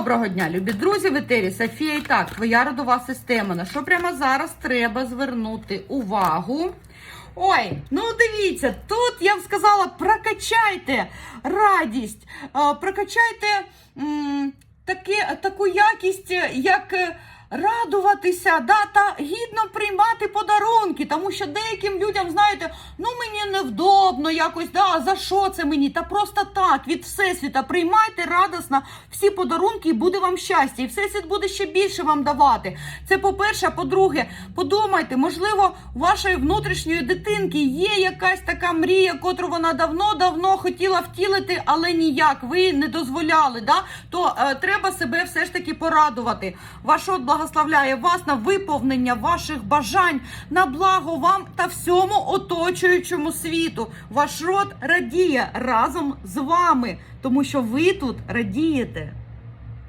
Доброго дня, любі друзі, в етері Софія. І так, твоя родова система. На що прямо зараз треба звернути увагу? Ой, ну дивіться, тут я б сказала, прокачайте радість, прокачайте м, таки, таку якість, як е, радуватися, да, та гідно приймати подарунки, тому що деяким людям, знаєте, ну мені невдобно якось, да, за що це мені? Та просто так, від Всесвіта приймайте радісно всі подарунки і буде вам щастя. І Всесвіт буде ще більше вам давати. Це по-перше, по-друге, подумайте, можливо, у вашої внутрішньої дитинки є якась така мрія, котру вона давно-давно хотіла втілити, але ніяк ви не дозволяли. Да? То е, треба себе все ж таки порадувати. Ваш род благословляє вас на виповнення ваших бажань, на благо вам та всьому оточуючому світу. Ваш род радіє разом з вами, тому що ви тут радієте.